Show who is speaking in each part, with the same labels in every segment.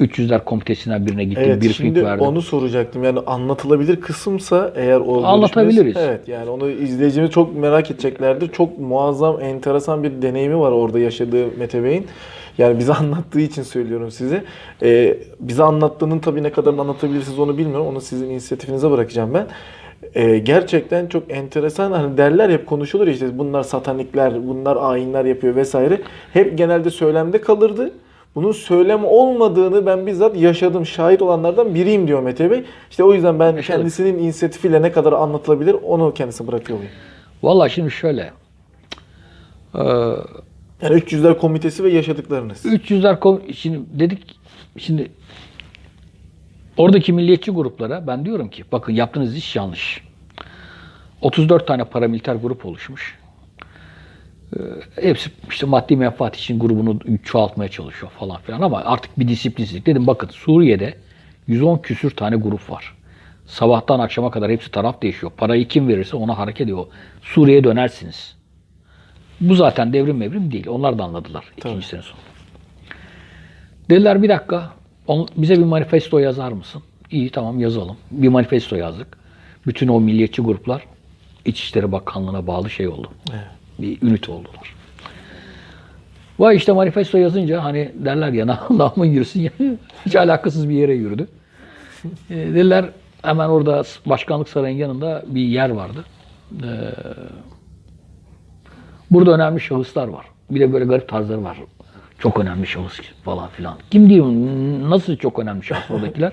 Speaker 1: 300'ler komitesinden birine gittim.
Speaker 2: Evet
Speaker 1: briefing
Speaker 2: şimdi
Speaker 1: verdim.
Speaker 2: onu soracaktım. Yani anlatılabilir kısımsa eğer o
Speaker 1: Anlatabiliriz.
Speaker 2: Evet yani onu izleyicimiz çok merak edeceklerdir. Çok muazzam, enteresan bir deneyimi var orada yaşadığı Mete Bey'in. Yani bize anlattığı için söylüyorum size. Ee, bize anlattığının tabii ne kadar anlatabilirsiniz onu bilmiyorum. Onu sizin inisiyatifinize bırakacağım ben. Ee, gerçekten çok enteresan hani derler hep konuşulur işte bunlar satanikler, bunlar ayinler yapıyor vesaire. Hep genelde söylemde kalırdı. Bunun söylem olmadığını ben bizzat yaşadım, şahit olanlardan biriyim diyor Mete Bey. İşte o yüzden ben kendisinin inisiyatifiyle ne kadar anlatılabilir onu kendisine bırakıyor.
Speaker 1: Vallahi şimdi şöyle. Ee,
Speaker 2: Yani 300'ler komitesi ve yaşadıklarınız.
Speaker 1: 300'ler kom- şimdi dedik şimdi oradaki milliyetçi gruplara ben diyorum ki bakın yaptığınız iş yanlış. 34 tane paramiliter grup oluşmuş. Ee, hepsi işte maddi menfaat için grubunu çoğaltmaya çalışıyor falan filan ama artık bir disiplinsizlik. Dedim bakın Suriye'de 110 küsür tane grup var. Sabahtan akşama kadar hepsi taraf değişiyor. Parayı kim verirse ona hareket ediyor. Suriye'ye dönersiniz. Bu zaten devrim mevrim değil. Onlar da anladılar ikinci sene sonu. Dediler bir dakika bize bir manifesto yazar mısın? İyi tamam yazalım. Bir manifesto yazdık. Bütün o milliyetçi gruplar İçişleri Bakanlığı'na bağlı şey oldu. Bir ünite oldular. Vay işte manifesto yazınca hani derler ya namın yürüsün ya. Hiç alakasız bir yere yürüdü. E, dediler hemen orada başkanlık sarayının yanında bir yer vardı. E, burada önemli şahıslar var. Bir de böyle garip tarzları var. Çok önemli şahıs falan filan. Kim diyeyim nasıl çok önemli şahıs oradakiler?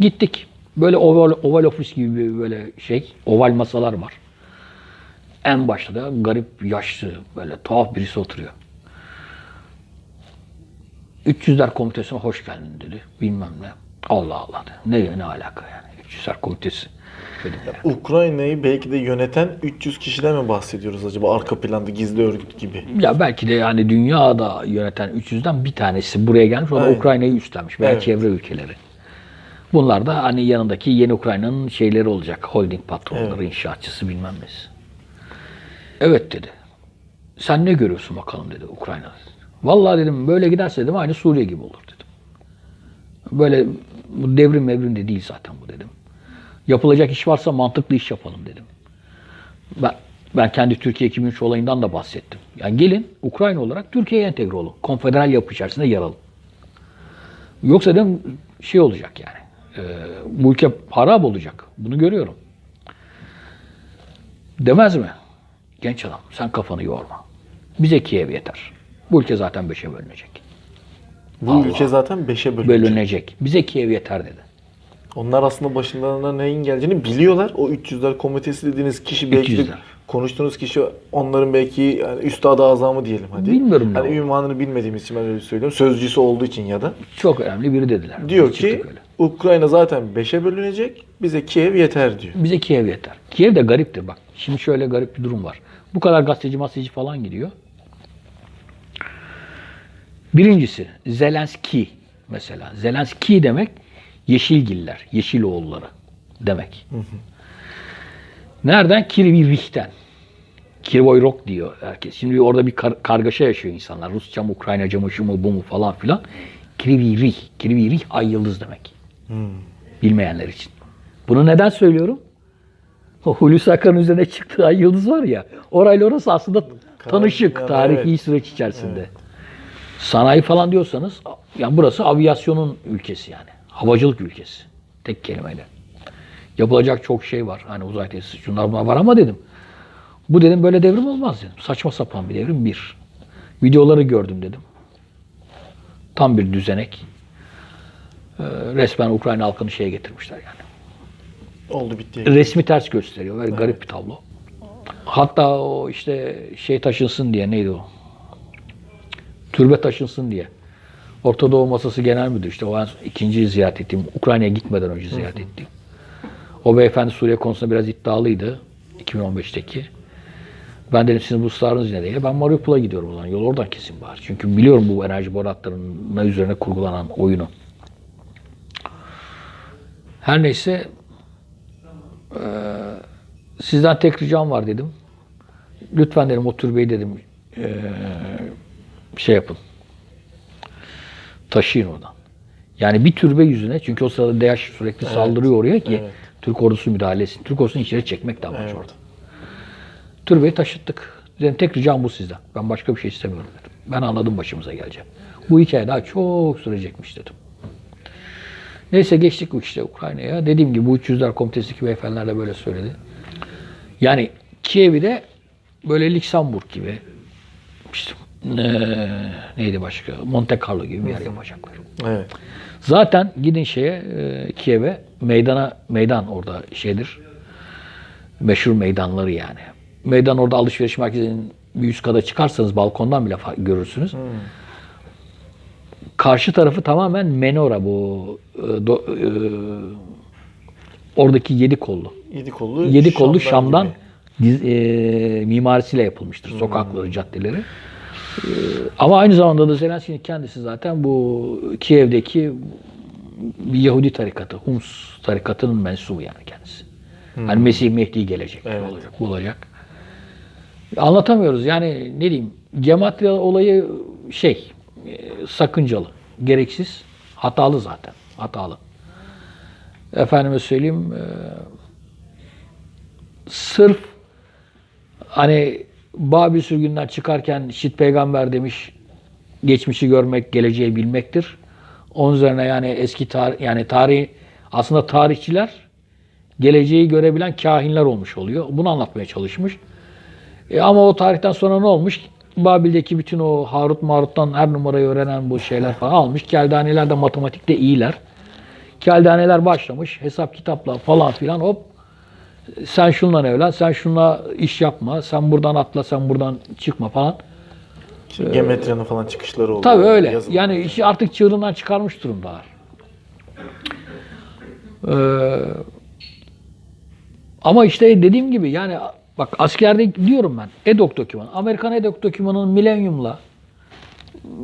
Speaker 1: Gittik. Böyle oval, oval ofis gibi böyle şey, oval masalar var. En başta da garip, yaşlı, böyle tuhaf birisi oturuyor. 300'ler komitesine hoş geldin dedi. Bilmem ne. Allah Allah dedi. Ne, ne alaka yani? 300'ler komitesi. Dedim ya.
Speaker 2: Ukrayna'yı belki de yöneten 300 kişiden mi bahsediyoruz acaba? Arka planda gizli örgüt gibi.
Speaker 1: Ya belki de yani dünyada yöneten 300'den bir tanesi buraya gelmiş. O da. Ukrayna'yı üstlenmiş veya
Speaker 2: Evet.
Speaker 1: çevre ülkeleri. Bunlar da hani yanındaki yeni Ukrayna'nın şeyleri olacak. Holding patronları, inşaatçısı bilmem nesi. Evet dedi. Sen ne görüyorsun bakalım dedi Ukrayna'da. Vallahi dedim böyle giderse dedim aynı Suriye gibi olur dedim. Böyle bu devrim mevrim de değil zaten bu dedim. Yapılacak iş varsa mantıklı iş yapalım dedim. Ben, ben kendi Türkiye 2003 olayından da bahsettim. Yani gelin Ukrayna olarak Türkiye'ye entegre olun. Konfederal yapı içerisinde yer alın. Yoksa dedim şey olacak yani. e, bu ülke harap olacak. Bunu görüyorum. Demez mi? Genç adam sen kafanı yorma. Bize Kiev yeter. Bu ülke zaten beşe bölünecek.
Speaker 2: Bu ülke zaten 5'e bölünecek.
Speaker 1: Bölünecek. Bize Kiev yeter dedi.
Speaker 2: Onlar aslında başlarına neyin geleceğini biliyorlar. O 300'ler komitesi dediğiniz kişi belki de
Speaker 1: 300'ler.
Speaker 2: konuştuğunuz kişi onların belki yani üstadı azamı diyelim hadi.
Speaker 1: Bilmiyorum
Speaker 2: Hani ünvanını bilmediğimiz için ben öyle söylüyorum. Sözcüsü olduğu için ya da.
Speaker 1: Çok önemli biri dediler.
Speaker 2: Diyor
Speaker 1: Biz
Speaker 2: ki. Ukrayna zaten 5'e bölünecek. Bize Kiev yeter diyor.
Speaker 1: Bize Kiev yeter. Kiev de gariptir bak. Şimdi şöyle garip bir durum var. Bu kadar gazeteci masajı falan gidiyor. Birincisi Zelenski mesela. Zelenski demek Yeşilgiller, Yeşiloğulları demek. Nereden? Kirvirih'ten. Kirvoyrok diyor herkes. Şimdi orada bir kar- kargaşa yaşıyor insanlar. Rusça mı, Ukraynaca mı, şu mu, bu mu falan filan. Kirvirih. Kirvirih ay yıldız demek. Bilmeyenler için. Bunu neden söylüyorum? O Hulusi Akar'ın üzerine çıktığı ay yıldız var ya. Orayla orası aslında tanışık
Speaker 2: yani
Speaker 1: tarihi
Speaker 2: evet.
Speaker 1: süreç içerisinde. Sanayi falan diyorsanız yani burası aviyasyonun ülkesi yani. Havacılık ülkesi. Tek kelimeyle. Yapılacak çok şey var. Hani uzay tesisi şunlar bunlar var ama dedim. Bu dedim böyle devrim olmaz dedim. Saçma sapan bir devrim bir. Videoları gördüm dedim. Tam bir düzenek. Ee, resmen Ukrayna halkını şeye getirmişler yani
Speaker 2: Oldu bitti.
Speaker 1: resmi ters gösteriyor. Böyle garip bir tablo. Hatta o işte şey taşınsın diye neydi o? Türbe taşınsın diye. Orta Doğu Masası Genel Müdürü işte o en son ikinci ziyaret ettiğim, Ukrayna'ya gitmeden önce ziyaret ettiğim. O beyefendi Suriye konusunda biraz iddialıydı 2015'teki. Ben dedim sizin bu ısrarınız ne diye. Ben Mariupol'a gidiyorum o zaman. Yol oradan kesin bari. Çünkü biliyorum bu enerji boru hatlarının üzerine kurgulanan oyunu. Her neyse sizden tek ricam var dedim. Lütfen dedim o türbeyi dedim eee, şey yapın. Taşıyın oradan. Yani bir türbe yüzüne çünkü o sırada DAEŞ sürekli saldırıyor oraya ki
Speaker 2: Evet.
Speaker 1: Türk ordusu müdahale etsin. Türk ordusunu içeri çekmek de amaç
Speaker 2: Evet.
Speaker 1: orada. Türbeyi taşıttık. Dedim tek ricam bu sizden. Ben başka bir şey istemiyorum dedim. Ben anladım başımıza geleceğim. Bu hikaye daha çok sürecekmiş dedim. Neyse geçtik işte Ukrayna'ya. Dediğim gibi bu 300'ler komitesindeki beyefendiler de böyle söyledi. Yani Kiev'i de böyle Lüksemburg gibi işte eee, neydi başka? Monte Carlo gibi bir yer yapacaklar.
Speaker 2: Evet.
Speaker 1: Zaten gidin şeye e, Kiev'e meydana meydan orada şeydir. Meşhur meydanları yani. Meydan orada alışveriş merkezinin bir üst kata çıkarsanız balkondan bile görürsünüz. Karşı tarafı tamamen menora bu e, do- e, oradaki yedi kollu.
Speaker 2: Yedi kollu.
Speaker 1: Yedi kollu Şam'dan diz, e, mimarisiyle yapılmıştır sokakları, caddeleri. E, ama aynı zamanda da Zelenski'nin kendisi zaten bu Kiev'deki bir Yahudi tarikatı, Hums tarikatının mensubu yani kendisi. Hani Mesih Mehdi gelecek,
Speaker 2: Evet.
Speaker 1: olacak, bu olacak. Anlatamıyoruz yani ne diyeyim, Gematria olayı şey, sakıncalı, gereksiz, hatalı zaten, hatalı. Efendime söyleyeyim, e, sırf hani Babil sürgünden çıkarken Şit peygamber demiş geçmişi görmek geleceği bilmektir. Onun üzerine yani eski tarih yani tarih aslında tarihçiler geleceği görebilen kahinler olmuş oluyor. Bunu anlatmaya çalışmış. E ama o tarihten sonra ne olmuş? Babil'deki bütün o Harut Marut'tan her numarayı öğrenen bu şeyler falan almış. Keldaneler de matematikte iyiler. Keldaneler başlamış. Hesap kitapla falan filan hop sen şunla evlen, sen şunla iş yapma, sen buradan atla, sen buradan çıkma falan.
Speaker 2: İşte Gemetria'nın falan çıkışları oluyor.
Speaker 1: Tabii öyle.
Speaker 2: Yazılı.
Speaker 1: Yani işi artık çığırından çıkarmış durumdalar. Ee, ama işte dediğim gibi yani bak askerde diyorum ben EDOK dokümanı. Amerikan EDOK dokümanının Millennium'la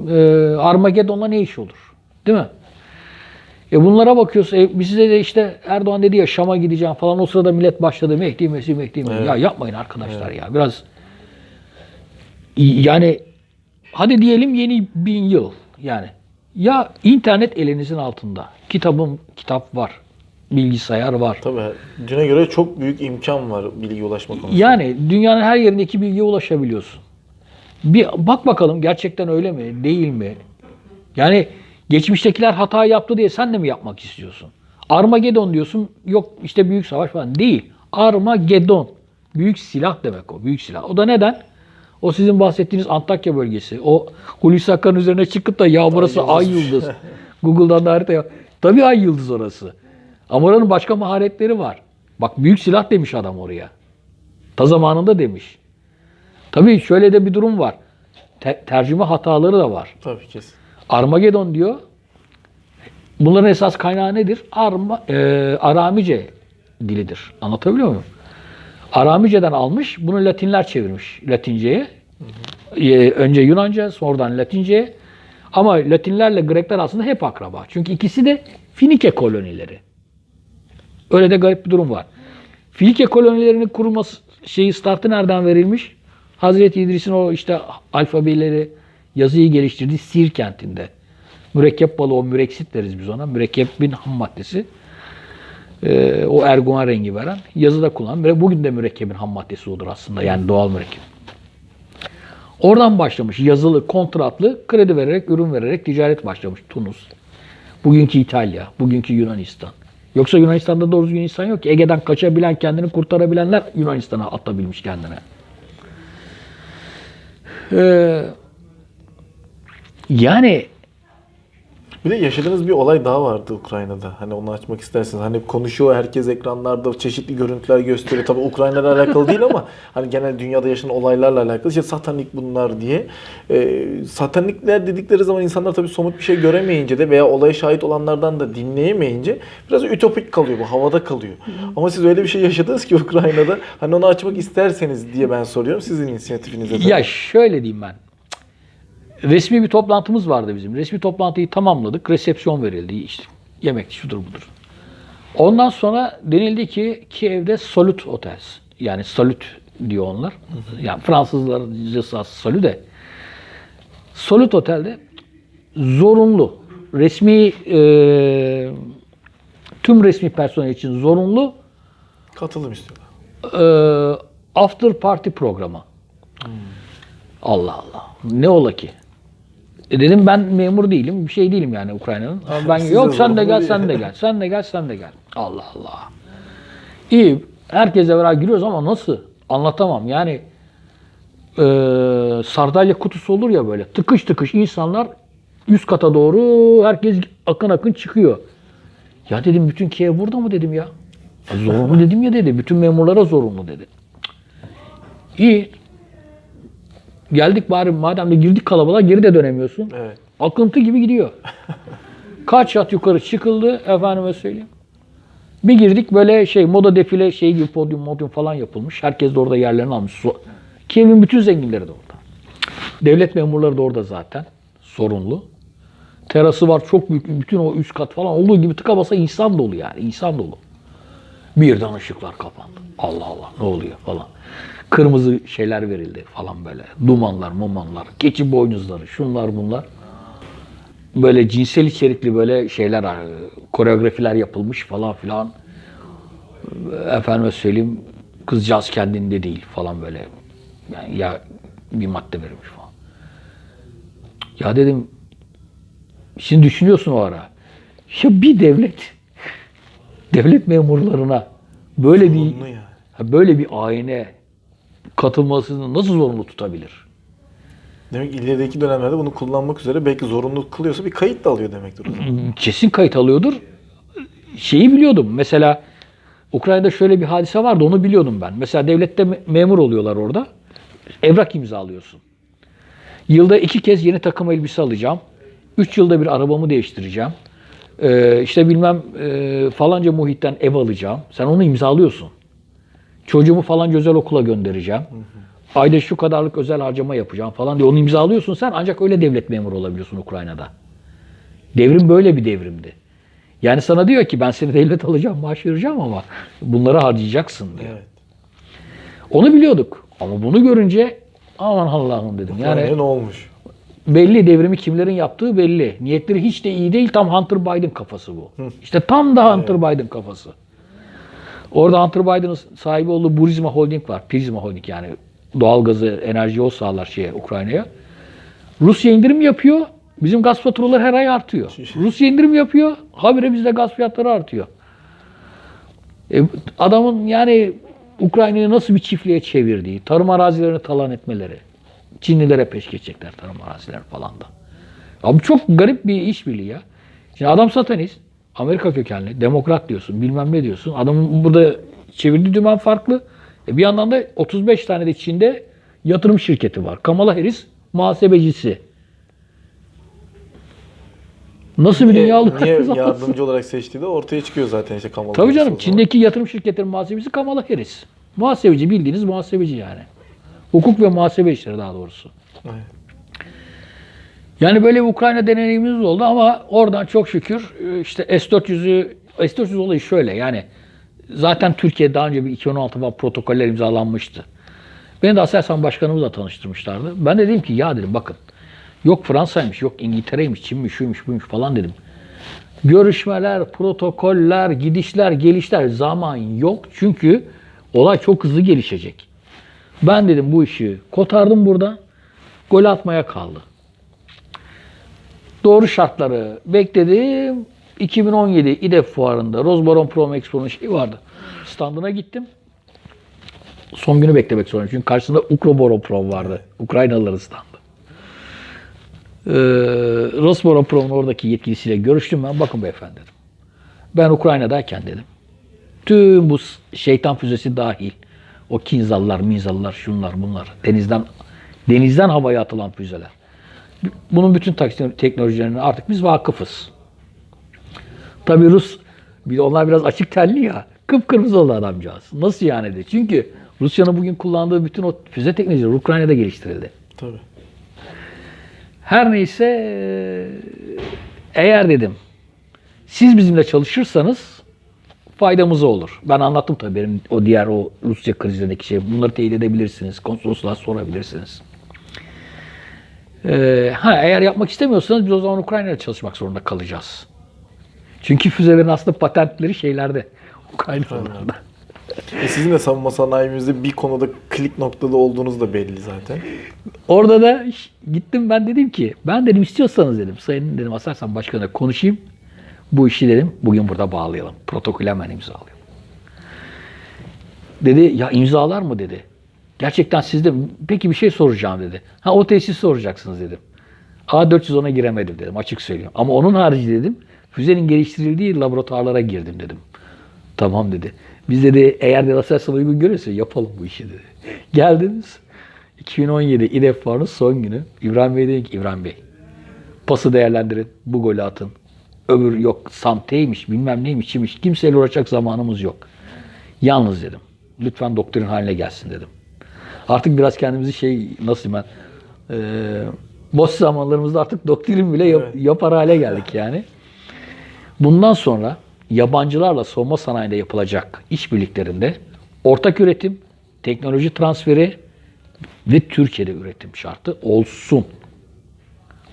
Speaker 1: e, Armageddon'la ne iş olur? Değil mi? E bunlara bakıyoruz. E, bize de işte Erdoğan dedi ya Şam'a gideceğim falan. O sırada millet başladı. Mehdi, Mesih, Mehdi.
Speaker 2: Evet.
Speaker 1: Ya yapmayın arkadaşlar ya. Biraz yani hadi diyelim yeni bin yıl yani. Ya internet elinizin altında. Kitabım, kitap var. Bilgisayar var.
Speaker 2: Tabii. Düne göre çok büyük imkan var bilgi ulaşma konusunda.
Speaker 1: Yani dünyanın her yerindeki bilgiye ulaşabiliyorsun. Bir bak bakalım gerçekten öyle mi, değil mi? Yani geçmiştekiler hata yaptı diye sen de mi yapmak istiyorsun? Armageddon diyorsun, yok işte büyük savaş falan. Değil. Armageddon. Büyük silah demek o, büyük silah. O da neden? O sizin bahsettiğiniz Antakya bölgesi. O Hulusi Akar'ın üzerine çıkıp da ya burası ay yıldız. Google'dan da harita yap. Tabii ay yıldız orası. Ama oranın başka maharetleri var. Bak büyük silah demiş adam oraya. Ta zamanında demiş. Tabii şöyle de bir durum var. Te- tercüme hataları da var.
Speaker 2: Tabii kesin.
Speaker 1: Armageddon diyor. Bunların esas kaynağı nedir? Arma, e, Aramice dilidir. Anlatabiliyor muyum? Aramice'den almış, bunu Latinler çevirmiş Latinceye. E, önce Yunanca, sonradan Latince'ye. Ama Latinlerle Grekler aslında hep akraba. Çünkü ikisi de Finike kolonileri. Öyle de garip bir durum var. Finike kolonilerinin kurulması şeyi startı nereden verilmiş? Hazreti İdris'in o işte alfabeleri, yazıyı geliştirdiği Sir kentinde. Mürekkep balı o müreksit deriz biz ona. Mürekkebin ham maddesi. Ee, o erguvan rengi veren. Yazıda kullanılan. Ve Bugün de mürekkebin ham maddesi odur aslında. Yani doğal mürekkep. Oradan başlamış. Yazılı, kontratlı, kredi vererek, ürün vererek ticaret başlamış. Tunus. Bugünkü İtalya, bugünkü Yunanistan. Yoksa Yunanistan'da doğru düzgün insan yok ki. Ege'den kaçabilen, kendini kurtarabilenler Yunanistan'a atabilmiş kendine. Ee, yani
Speaker 2: Bir de yaşadığınız bir olay daha vardı Ukrayna'da. Hani onu açmak isterseniz. Hani konuşuyor herkes ekranlarda çeşitli görüntüler gösteriyor. Tabii Ukrayna'la alakalı değil ama hani genel dünyada yaşanan olaylarla alakalı. İşte satanik bunlar diye. Ee, satanikler dedikleri zaman insanlar tabii somut bir şey göremeyince de veya olaya şahit olanlardan da dinleyemeyince biraz ütopik kalıyor bu. Havada kalıyor. Ama siz öyle bir şey yaşadınız ki Ukrayna'da. Hani onu açmak isterseniz diye ben soruyorum. Sizin inisiyatifinize.
Speaker 1: Ya şöyle diyeyim ben. Resmi bir toplantımız vardı bizim. Resmi toplantıyı tamamladık. Resepsiyon verildi. İşte yemek şudur budur. Ondan sonra denildi ki Kiev'de Salut Hotels. Yani Salut diyor onlar. Yani Fransızlarcası Salut de. Salut Otel'de zorunlu resmi e, tüm resmi personel için zorunlu
Speaker 2: Katılım istiyorlar.
Speaker 1: e, after party programı. Allah Allah. Ne ola ki? E dedim ben memur değilim, bir şey değilim yani Ukrayna'nın. Ama ben
Speaker 2: Siz de
Speaker 1: yok sen de gel, sen de gel, sen de gel, sen de gel. Allah Allah. İyi, herkese beraber giriyoruz ama nasıl? Anlatamam. Yani e, sardalya kutusu olur ya böyle. Tıkış tıkış insanlar üst kata doğru herkes akın akın çıkıyor. Ya dedim bütün Kiev burada mı dedim ya. Ya Zorunlu dedim ya dedi. Bütün memurlara zorunlu dedi. İyi. Geldik bari madem de girdik kalabalığa geri de dönemiyorsun.
Speaker 2: Evet.
Speaker 1: Akıntı gibi gidiyor. Kaç yat yukarı çıkıldı efendime söyleyeyim. Bir girdik böyle şey moda defile şey gibi podyum modyum falan yapılmış. Herkes de orada yerlerini almış. Kiev'in bütün zenginleri de orada. Devlet memurları da orada zaten. Sorunlu. Terası var çok büyük. Bütün o üst kat falan olduğu gibi tıka basa insan dolu yani. insan dolu. Birden ışıklar kapandı. Allah Allah ne oluyor falan. Kırmızı şeyler verildi falan böyle. Dumanlar, mumanlar, keçi boynuzları, şunlar bunlar. Böyle cinsel içerikli böyle şeyler, e, koreografiler yapılmış falan filan. Efendime söyleyeyim kızcağız kendinde değil falan böyle. Yani ya bir madde verilmiş falan. Ya dedim şimdi düşünüyorsun o ara. Ya bir devlet devlet memurlarına böyle bir
Speaker 2: Zorunlu yani.
Speaker 1: Ha, böyle bir ayine katılmasını nasıl zorunlu tutabilir?
Speaker 2: Demek ki ilerideki dönemlerde bunu kullanmak üzere belki zorunlu kılıyorsa bir kayıt da alıyor demektir zaman.
Speaker 1: Kesin kayıt alıyordur. Şeyi biliyordum. Mesela Ukrayna'da şöyle bir hadise vardı onu biliyordum ben. Mesela devlette me- memur oluyorlar orada. Evrak imzalıyorsun. Yılda iki kez yeni takım elbise alacağım. Üç yılda bir arabamı değiştireceğim. Ee, işte bilmem e, falanca muhitten ev alacağım. Sen onu imzalıyorsun. Çocuğumu falanca özel okula göndereceğim. Ayda şu kadarlık özel harcama yapacağım falan diye onu imzalıyorsun sen ancak öyle devlet memuru olabiliyorsun Ukrayna'da. Devrim böyle bir devrimdi. Yani sana diyor ki ben seni devlet alacağım, maaş vereceğim ama bunları harcayacaksın diyor.
Speaker 2: Evet.
Speaker 1: Onu biliyorduk. Ama bunu görünce aman Allah'ım dedim.
Speaker 2: Yani ne olmuş?
Speaker 1: belli devrimi kimlerin yaptığı belli. Niyetleri hiç de iyi değil. Tam Hunter Biden kafası bu. İşte tam da Hunter Biden kafası. Orada Hunter Biden'ın sahibi olduğu Burisma Holding var. Prisma Holding yani doğalgazı, enerjiyi o sağlar şeye Ukrayna'ya. Rusya indirim yapıyor. Bizim gaz faturaları her ay artıyor. Rusya indirim yapıyor. Habire bizde gaz fiyatları artıyor. E, adamın yani Ukrayna'yı nasıl bir çiftliğe çevirdiği, tarım arazilerini talan etmeleri. Çinlilere peş geçecekler tarım arazilerini falan da. Abi çok garip bir işbirliği ya. Şimdi adam satanist, Amerika kökenli, demokrat diyorsun, bilmem ne diyorsun. Adamın burada çevirdiği dümen farklı. E bir yandan da 35 tane de Çin'de yatırım şirketi var. Kamala Harris muhasebecisi. Nasıl bir dünya olur?
Speaker 2: niye yardımcı olarak seçtiği de ortaya çıkıyor zaten işte Kamala
Speaker 1: Tabii canım. Çin'deki yatırım şirketlerinin muhasebecisi Kamala Harris. Muhasebeci bildiğiniz muhasebeci yani. Hukuk ve muhasebe işleri daha doğrusu.
Speaker 2: Evet.
Speaker 1: Yani böyle bir Ukrayna deneyimimiz oldu ama oradan çok şükür e, işte S-400'ü S-400 olayı şöyle yani zaten Türkiye daha önce bir 2016 falan protokoller imzalanmıştı. Beni de Aselsan Başkanımızla tanıştırmışlardı. Ben de dedim ki ya dedim bakın yok Fransa'ymış, yok İngiltere'ymiş, Çin'miş, şuymuş, buymuş falan dedim. Görüşmeler, protokoller, gidişler, gelişler zaman yok. Çünkü olay çok hızlı gelişecek. Ben dedim bu işi kotardım burada. Gol atmaya kaldı. Doğru şartları bekledim. 2017 İDEF fuarında Rozbaron Prom Expo'nun şeyi vardı. Standına gittim. Son günü beklemek zorundayım. Çünkü karşısında Ukroboron Prom vardı. Ukraynalıların standı. Ee, Rosboron Prom'un oradaki yetkilisiyle görüştüm ben. Bakın beyefendi dedim. Ben Ukrayna'dayken dedim. Tüm bu şeytan füzesi dahil. O kinzallar, minzallar, şunlar bunlar. Denizden denizden havaya atılan füzeler. Bunun bütün teknolojilerine artık biz vakıfız. Tabii Rus, bir de onlar biraz açık tenli ya. Kıpkırmızı oldu adamcağız. Nasıl yani de? Çünkü Rusya'nın bugün kullandığı bütün o füze teknolojileri Ukrayna'da geliştirildi.
Speaker 2: Tabii.
Speaker 1: Her neyse eğer dedim siz bizimle çalışırsanız faydamıza olur. Ben anlattım tabii benim o diğer o Rusya krizindeki şey. Bunları teyit edebilirsiniz. Konsolosluğa sorabilirsiniz. Ee, ha eğer yapmak istemiyorsanız biz o zaman Ukrayna'da çalışmak zorunda kalacağız. Çünkü füzelerin aslında patentleri şeylerde. Ukraynalılarda.
Speaker 2: E sizin de savunma sanayimizde bir konuda klik noktada olduğunuz da belli zaten.
Speaker 1: Orada da gittim ben dedim ki ben dedim istiyorsanız dedim sayın dedim Aselsan Başkanı'na konuşayım. Bu işi dedim bugün burada bağlayalım. Protokolü hemen imzalayalım. Dedi ya imzalar mı dedi. Gerçekten sizde peki bir şey soracağım dedi. Ha o tesis soracaksınız dedim. A410'a giremedim dedim açık söylüyorum. Ama onun harici dedim füzenin geliştirildiği laboratuvarlara girdim dedim. Tamam dedi. Biz dedi eğer de Aselsan uygun görürse yapalım bu işi dedi. Geldiniz. 2017 İDEF Fuarı'nın son günü. İbrahim Bey dedi ki İbrahim Bey pası değerlendirin. Bu golü atın. Öbür yok Samte'ymiş bilmem neymiş çimiş. Kimseyle uğraşacak zamanımız yok. Yalnız dedim. Lütfen doktrin haline gelsin dedim. Artık biraz kendimizi şey nasıl ben e, boş zamanlarımızda artık doktrin bile yap-
Speaker 2: Evet.
Speaker 1: yapar hale geldik yani. Bundan sonra yabancılarla savunma sanayinde yapılacak işbirliklerinde ortak üretim, teknoloji transferi ve Türkiye'de üretim şartı olsun.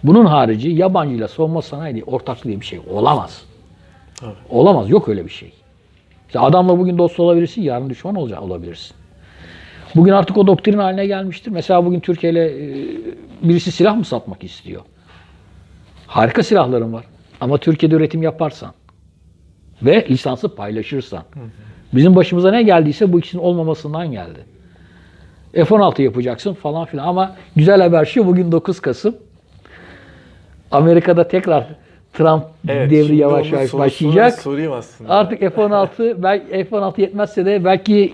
Speaker 1: Bunun harici yabancıyla savunma sanayi ortaklığı diye bir şey olamaz.
Speaker 2: Tabii.
Speaker 1: Olamaz. Yok öyle bir şey. İşte adamla bugün dost olabilirsin, yarın düşman olacak olabilirsin. Bugün artık o doktrin haline gelmiştir. Mesela bugün Türkiye ile e, birisi silah mı satmak istiyor? Harika silahlarım var. Ama Türkiye'de üretim yaparsan ve lisansı paylaşırsan. Bizim başımıza ne geldiyse bu ikisinin olmamasından geldi. F-16 yapacaksın falan filan ama güzel haber şu bugün 9 Kasım. Amerika'da tekrar Trump devri
Speaker 2: şimdi
Speaker 1: yavaş yavaş başlayacak.
Speaker 2: Sorayım aslında.
Speaker 1: Artık F-16 belki F-16 yetmezse de belki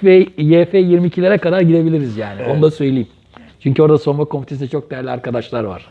Speaker 1: F- YF-22'lere kadar gidebiliriz yani. Onu
Speaker 2: Evet.
Speaker 1: da söyleyeyim. Çünkü orada savunma komitesinde çok değerli arkadaşlar var.